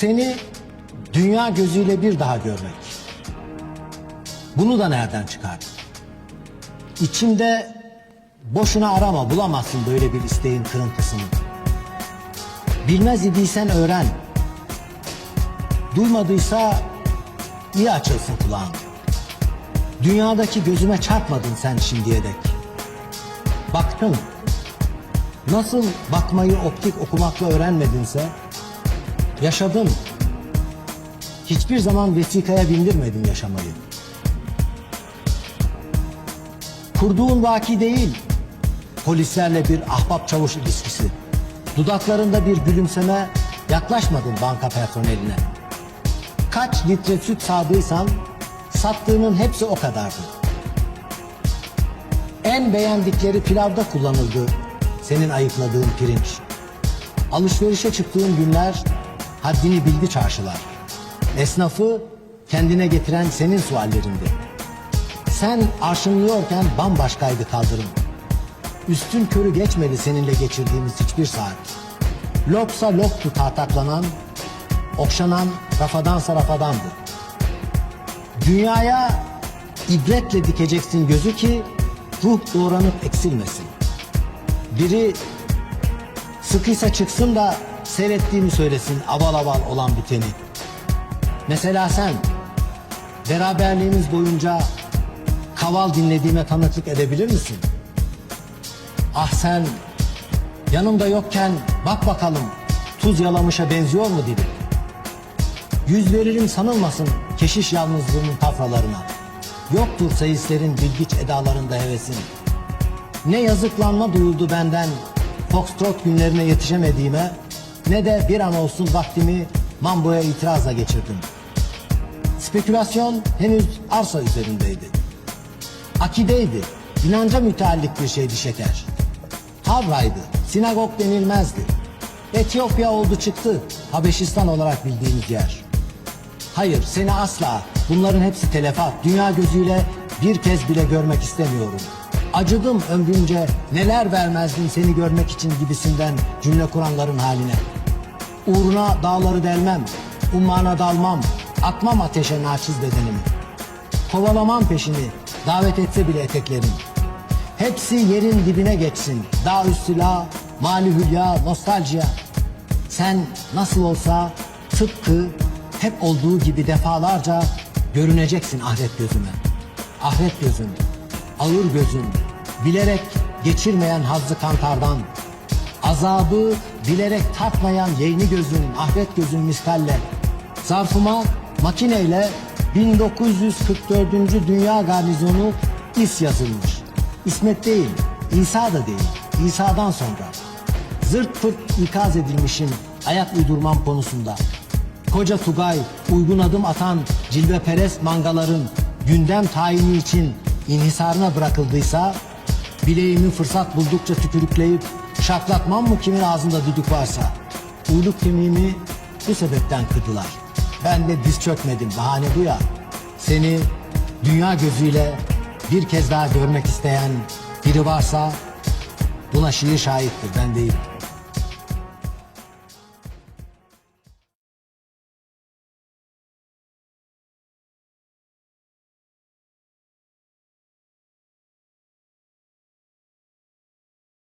Seni dünya gözüyle bir daha görmek. Bunu da nereden çıkardın? İçimde boşuna arama bulamazsın böyle bir isteğin kırıntısını. Bilmez idiysen öğren. Duymadıysa iyi açılsın kulağın. Dünyadaki gözüme çarpmadın sen şimdiye dek. Baktın. Nasıl bakmayı optik okumakla öğrenmedinse yaşadın. Hiçbir zaman vesikaya bindirmedin yaşamayı. Kurduğun vaki değil, polislerle bir ahbap çavuş ilişkisi. Dudaklarında bir gülümseme, yaklaşmadın banka personeline. Kaç litre süt sağdıysan, sattığının hepsi o kadardı. En beğendikleri pilavda kullanıldı senin ayıkladığın pirinç. Alışverişe çıktığın günler haddini bildi çarşılar. Esnafı kendine getiren senin suallerindi. Sen arşınlıyorken bambaşkaydı kaldırım. Üstün körü geçmedi seninle geçirdiğimiz hiçbir saat. Loksa loktu tartaklanan, okşanan rafadansa rafadandı. Dünyaya ibretle dikeceksin gözü ki ruh doğranıp eksilmesin. Biri sıkıysa çıksın da seyrettiğini söylesin aval aval olan biteni. Mesela sen beraberliğimiz boyunca kaval dinlediğime tanıklık edebilir misin? Ah sen yanımda yokken bak bakalım tuz yalamışa benziyor mu dedim. Yüz veririm sanılmasın keşiş yalnızlığının tafralarına. Yoktur seyislerin bilgiç edalarında hevesin. Ne yazıklanma duyuldu benden Foxtrot günlerine yetişemediğime ne de bir an olsun vaktimi Mambo'ya itirazla geçirdim. Spekülasyon henüz arsa üzerindeydi. Akideydi, inanca müteallik bir şeydi şeker. Havraydı, sinagog denilmezdi. Etiyopya oldu çıktı, Habeşistan olarak bildiğimiz yer. Hayır, seni asla, bunların hepsi telefat, dünya gözüyle bir kez bile görmek istemiyorum. Acıdım ömrümce, neler vermezdim seni görmek için gibisinden cümle kuranların haline. Uğruna dağları delmem, ummana dalmam, atmam ateşe naçiz bedenimi. Kovalamam peşini, davet etse bile eteklerim. Hepsi yerin dibine geçsin, dağ üstüla, mali hülya, nostaljiya. Sen nasıl olsa tıpkı hep olduğu gibi defalarca görüneceksin ahiret gözüme. Ahiret gözüm, ağır gözüm, bilerek geçirmeyen hazzı kantardan, azabı bilerek tatmayan yeğni gözüm, ahiret gözüm miskalle, zarfıma makineyle 1944. Dünya Garnizonu İS yazılmış. İsmet değil, İsa da değil, İsa'dan sonra. Zırt pırt ikaz edilmişim ayak uydurmam konusunda. Koca Tugay, uygun adım atan cilveperest mangaların gündem tayini için inhisarına bırakıldıysa, bileğimi fırsat buldukça tükürükleyip şaklatmam mı kimin ağzında düdük varsa? Uyluk kemiğimi bu sebepten kırdılar. Ben de diz çökmedim, bahane bu ya. Seni dünya gözüyle bir kez daha görmek isteyen biri varsa buna şiir şahittir, ben değil.